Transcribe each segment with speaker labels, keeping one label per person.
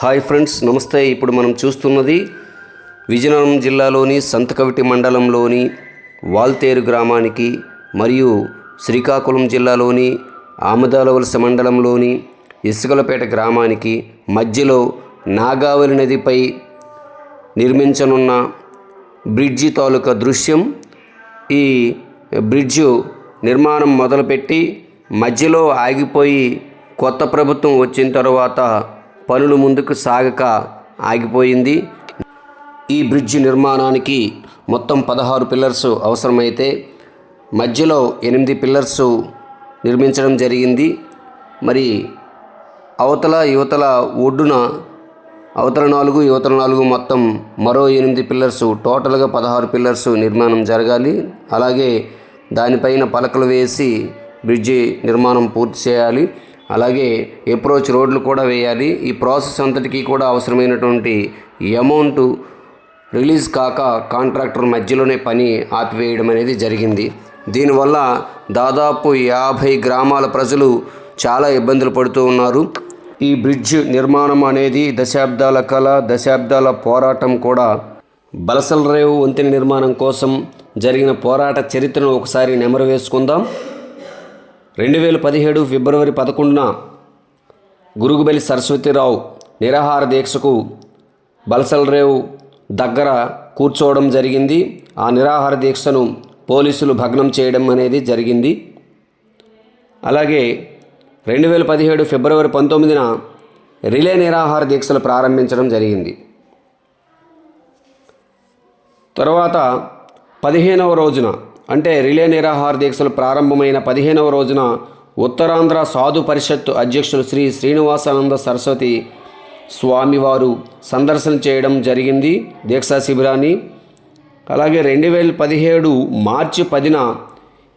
Speaker 1: Hi friends నమస్తే. ఇప్పుడు మనం చూస్తున్నది విజయనగరం జిల్లాలోని సంతకవిటి మండలంలోని వాల్తేరు గ్రామానికి మరియు శ్రీకాకుళం జిల్లాలోని ఆమదాలవలస మండలంలోని ఇసుకలపేట గ్రామానికి మధ్యలో నాగావళి నదిపై నిర్మించనున్న బ్రిడ్జి తాలూకా దృశ్యం. ఈ బ్రిడ్జు నిర్మాణం మొదలుపెట్టి మధ్యలో ఆగిపోయి కొత్త ప్రభుత్వం వచ్చిన తర్వాత పనులు ముందుకు సాగక ఆగిపోయింది. ఈ బ్రిడ్జి నిర్మాణానికి మొత్తం పదహారు పిల్లర్స్ అవసరమైతే మధ్యలో ఎనిమిది పిల్లర్స్ నిర్మించడం జరిగింది. మరి అవతల యువతల ఒడ్డున అవతల నాలుగు యువతల నాలుగు మొత్తం మరో ఎనిమిది పిల్లర్స్ టోటల్గా పదహారు పిల్లర్స్ నిర్మాణం జరగాలి. అలాగే దానిపైన పలకలు వేసి బ్రిడ్జి నిర్మాణం పూర్తి చేయాలి. అలాగే అప్రోచ్ రోడ్లు కూడా వేయాలి. ఈ ప్రాసెస్ అంతటికీ కూడా అవసరమైనటువంటి అమౌంట్ రిలీజ్ కాక కాంట్రాక్టర్ మధ్యలోనే పని ఆపివేయడం అనేది జరిగింది. దీనివల్ల దాదాపు యాభై గ్రామాల ప్రజలు చాలా ఇబ్బందులు పడుతూ ఉన్నారు. ఈ బ్రిడ్జ్ నిర్మాణం అనేది దశాబ్దాల కళ దశాబ్దాల పోరాటం కూడా బలసల రేవు వంతెన నిర్మాణం కోసం జరిగిన పోరాట చరిత్రను ఒకసారి నెమరు వేసుకుందాం. రెండు వేల పదిహేడు ఫిబ్రవరి పదకొండున గురుగుబలి సరస్వతిరావు నిరాహార దీక్షకు బల్సల్రేవు దగ్గర కూర్చోవడం జరిగింది. ఆ నిరాహార దీక్షను పోలీసులు భగ్నం చేయడం అనేది జరిగింది. అలాగే రెండు వేల పదిహేడు ఫిబ్రవరి పంతొమ్మిదిన రిలే నిరాహార దీక్షలు ప్రారంభించడం జరిగింది. తర్వాత పదిహేనవ రోజున అంటే రిలే నిరాహార దీక్షలు ప్రారంభమైన పదిహేనవ రోజున ఉత్తరాంధ్ర సాధు పరిషత్ అధ్యక్షులు శ్రీ శ్రీనివాసానంద సరస్వతి స్వామివారు సందర్శన చేయడం జరిగింది దీక్షా శిబిరాన్ని. అలాగే రెండు వేల పదిహేడు మార్చి పదిన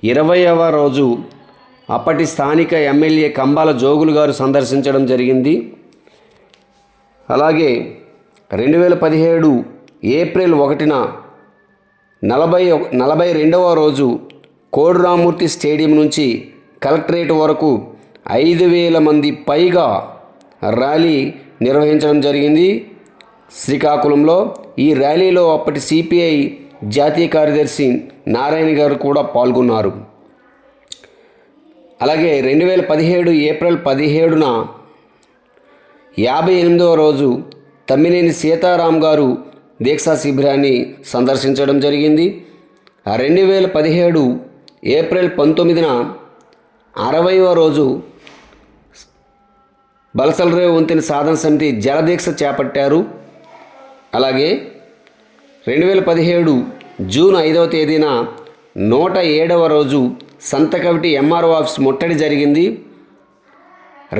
Speaker 1: ఇరవైవ రోజు అప్పటి స్థానిక ఎమ్మెల్యే కంబాల జోగులు గారు సందర్శించడం జరిగింది. అలాగే రెండు వేల పదిహేడు ఏప్రిల్ ఒకటిన నలభై నలభై రెండవ రోజు కోడురామూర్తి స్టేడియం నుంచి కలెక్టరేట్ వరకు ఐదు వేల మంది పైగా ర్యాలీ నిర్వహించడం జరిగింది. శ్రీకాకుళంలో ఈ ర్యాలీలో అప్పటి సిపిఐ జాతీయ కార్యదర్శి నారాయణ గారు కూడా పాల్గొన్నారు. అలాగే రెండు వేల పదిహేడు ఏప్రిల్ పదిహేడున యాభై ఎనిమిదవ రోజు తమ్మినేని సీతారాం గారు దీక్షా శిబిరాన్ని సందర్శించడం జరిగింది. రెండు వేల పదిహేడు ఏప్రిల్ పంతొమ్మిదిన అరవైవ రోజు బలసలరే వంతెన సాధన సమితి జలదీక్ష చేపట్టారు. అలాగే రెండు వేల పదిహేడు జూన్ ఐదవ తేదీన నూట ఏడవ రోజు సంతకవిటి ఎంఆర్ఓ ఆఫీస్ ముట్టడి జరిగింది.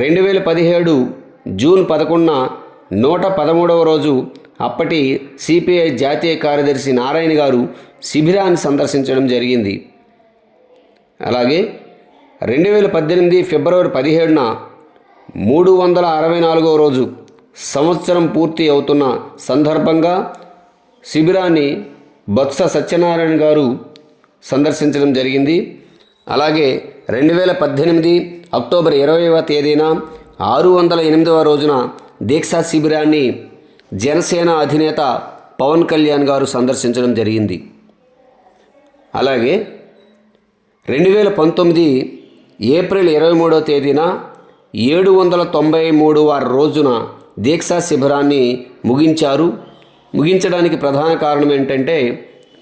Speaker 1: రెండు వేల పదిహేడు జూన్ పదకొండున నూట పదమూడవ రోజు అప్పటి సిపిఐ జాతీయ కార్యదర్శి నారాయణ గారు శిబిరాన్ని సందర్శించడం జరిగింది. అలాగే రెండు వేల పద్దెనిమిది ఫిబ్రవరి పదిహేడున మూడు వందల అరవై నాలుగవ రోజు సంవత్సరం పూర్తి అవుతున్న సందర్భంగా శిబిరాన్ని బొత్స సత్యనారాయణ గారు సందర్శించడం జరిగింది. అలాగే రెండు వేల పద్దెనిమిది అక్టోబర్ ఇరవైవ తేదీన ఆరు వందల ఎనిమిదవ రోజున దీక్షా శిబిరాన్ని జనసేన అధినేత పవన్ కళ్యాణ్ గారు సందర్శించడం జరిగింది. అలాగే రెండు వేల పంతొమ్మిది ఏప్రిల్ ఇరవై మూడో తేదీన ఏడు వందల తొంభై మూడు వారి రోజున దీక్షా శిబిరాన్ని ముగించారు. ముగించడానికి ప్రధాన కారణం ఏంటంటే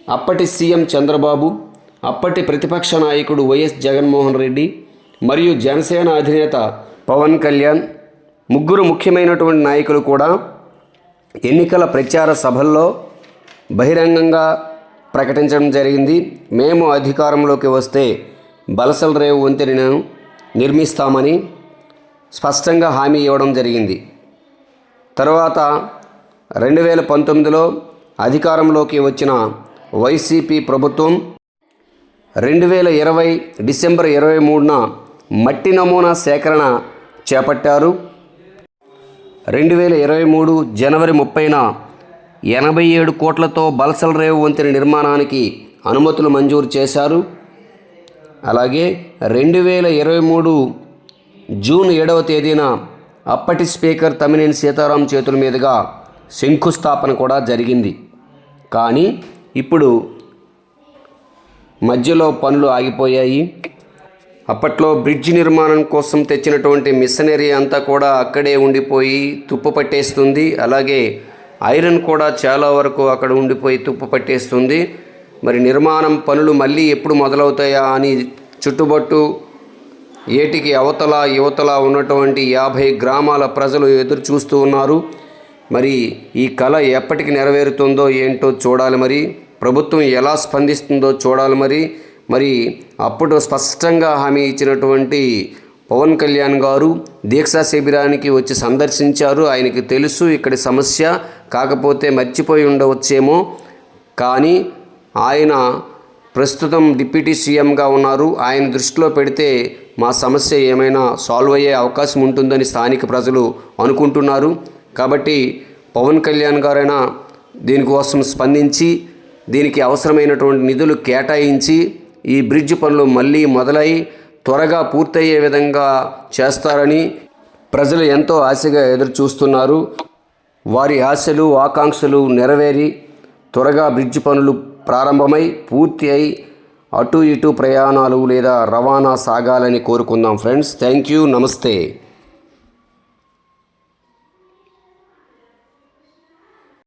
Speaker 1: అప్పటి సీఎం చంద్రబాబు అప్పటి ప్రతిపక్ష నాయకుడు వైఎస్ జగన్మోహన్ రెడ్డి మరియు జనసేన అధినేత పవన్ కళ్యాణ్ ముగ్గురు ముఖ్యమైనటువంటి నాయకులు కూడా ఎన్నికల ప్రచార సభల్లో బహిరంగంగా ప్రకటించడం జరిగింది. మేము అధికారంలోకి వస్తే బలసల రేవు వంతెనను నిర్మిస్తామని స్పష్టంగా హామీ ఇవ్వడం జరిగింది. తర్వాత రెండు వేల పంతొమ్మిదిలో అధికారంలోకి వచ్చిన వైసీపీ ప్రభుత్వం రెండు వేల ఇరవై డిసెంబర్ ఇరవై మూడున మట్టి నమూనా సేకరణ చేపట్టారు. రెండు వేల ఇరవై మూడు జనవరి ముప్పైన ఎనభై ఏడు కోట్లతో బల్సల్ రేవు వంతెన నిర్మాణానికి అనుమతులు మంజూరు చేశారు. అలాగే రెండు వేల ఇరవై మూడు జూన్ ఏడవ తేదీన అప్పటి స్పీకర్ తమ్మినేని సీతారాం చేతుల మీదుగా శంకుస్థాపన కూడా జరిగింది. కానీ ఇప్పుడు మధ్యలో పనులు ఆగిపోయాయి. అప్పట్లో బ్రిడ్జ్ నిర్మాణం కోసం తెచ్చినటువంటి మిషనరీ అంతా కూడా అక్కడే ఉండిపోయి తుప్పు పట్టేస్తుంది. అలాగే ఐరన్ కూడా చాలా వరకు అక్కడ ఉండిపోయి తుప్పు పట్టేస్తుంది. మరి నిర్మాణం పనులు మళ్ళీ ఎప్పుడు మొదలవుతాయా అని చుట్టుబట్టు ఏటికి అవతల యువతల ఉన్నటువంటి యాభై గ్రామాల ప్రజలు ఎదురు చూస్తూ ఉన్నారు. మరి ఈ కళ ఎప్పటికి నెరవేరుతుందో ఏంటో చూడాలి మరి. ప్రభుత్వం ఎలా స్పందిస్తుందో చూడాలి మరి. మరి అప్పుడు స్పష్టంగా హామీ ఇచ్చినటువంటి పవన్ కళ్యాణ్ గారు దీక్షా శిబిరానికి వచ్చి సందర్శించారు. ఆయనకి తెలుసు ఇక్కడి సమస్య. కాకపోతే మర్చిపోయి ఉండవచ్చేమో. కానీ ఆయన ప్రస్తుతం డిప్యూటీ సీఎంగా ఉన్నారు. ఆయన దృష్టిలో పెడితే మా సమస్య ఏమైనా సాల్వ్ అయ్యే అవకాశం ఉంటుందని స్థానిక ప్రజలు అనుకుంటున్నారు. కాబట్టి పవన్ కళ్యాణ్ గారైనా దీనికోసం స్పందించి దీనికి అవసరమైనటువంటి నిధులు కేటాయించి ఈ బ్రిడ్జ్ పనులు మళ్ళీ మొదలై త్వరగా పూర్తయ్యే విధంగా చేస్తారని ప్రజలు ఎంతో ఆశగా ఎదురు చూస్తున్నారు వారి ఆశలు ఆకాంక్షలు నెరవేరి త్వరగా బ్రిడ్జ్ పనులు ప్రారంభమై పూర్తి అయి అటు ఇటు ప్రయాణాలు లేదా రవాణా సాగాలని కోరుకుందాం ఫ్రెండ్స్. Thank you. నమస్తే.